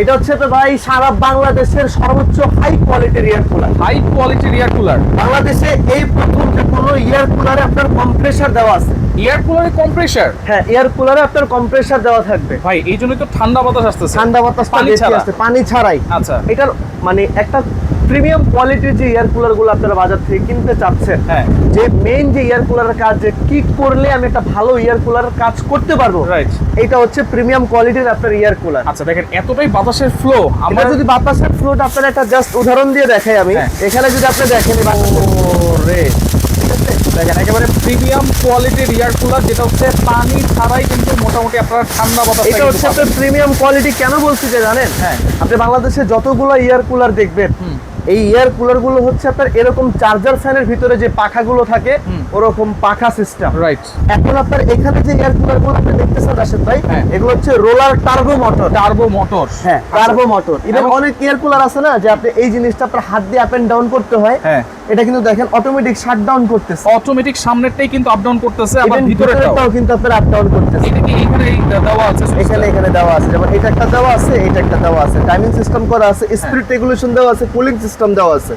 এটা হচ্ছে তো ভাই সারা বাংলাদেশের সর্বোচ্চ হাই কোয়ালিটির এয়ার কুলার হাই কোয়ালিটির এয়ার কুলার বাংলাদেশে এই প্রথম যে কোনো এয়ার কুলারে আপনার কম্প্রেসার দেওয়া আছে। এয়ার কুলারে কম্প্রেসার হ্যাঁ এয়ার কুলারে আপনার কম্প্রেসার দেওয়া থাকবে। ভাই এই জন্যই তো ঠান্ডা বাতাস আসতেছে। ঠান্ডা বাতাস পানি ছাড়া। পানি ছাড়াই। আচ্ছা। এটার মানে একটা প্রিমিয়াম কোয়ালিটির যে এয়ার কুলারগুলো আপনারা বাজার থেকে কিনতে চাচ্ছেন হ্যাঁ। যে মেইন যে এয়ার কুলারের কাজ যে কি করলে আমি একটা ভালো এয়ার কুলারের কাজ করতে পারব রাইট এটা হচ্ছে প্রিমিয়াম কোয়ালিটির আপনার এয়ার কুলার আচ্ছা দেখেন এতটাই বাতাসের ফ্লো আমরা যদি বাতাসের ফ্লোটা আপনার একটা জাস্ট উদাহরণ দিয়ে দেখাই আমি হ্যাঁ। এখানে যদি আপনি দেখেন রে দেখেন একেবারে প্রিমিয়াম কোয়ালিটির এয়ার কুলার যেটা হচ্ছে পানি ছাড়াই কিন্তু মোটামুটি আপনারা ঠান্ডা বাতাস এটা হচ্ছে আপনার প্রিমিয়াম কোয়ালিটি কেন বলছি যে জানেন হ্যাঁ। আপনি বাংলাদেশে যতগুলো এয়ার কুলার দেখবেন। এই এয়ার কুলারগুলো হচ্ছে আপনার এরকম চার্জার ফ্যানের ভিতরে যে পাখাগুলো থাকে ওরকম পাখা সিস্টেম রাইট এখন আপনার এখানে যে এয়ার কুলারগুলো আপনি দেখতেছেন রাশেদ ভাই হ্যাঁ। এগুলো হচ্ছে roller turbo motor turbo motor হ্যাঁ টার্বো মোটর ইভেন অনেক এয়ার কুলার আছে না যে আপনি এই জিনিসটা আপনার হাত দিয়ে আপ এন্ড ডাউন করতে হয়। হ্যাঁ। এটা কিন্তু দেখেন অটোমেটিক শাট ডাউন করতেছে। অটোমেটিক সামনেরটাই কিন্তু আপ ডাউন করতেছে আবার ভিতরেটাও ভিতরেরটাও। কিন্তু আপনার আপ ডাউন করতেছে। এটা কি এখানে দেওয়া আছে এখানে এখানে দেওয়া আছে। যেমন এটা একটা দেওয়া আছে এটা একটা দেওয়া আছে। টাইমিং সিস্টেম করা আছে স্পিড রেগুলেশন দেওয়া আছে কুলিং সিস্টেম দেওয়া আছে।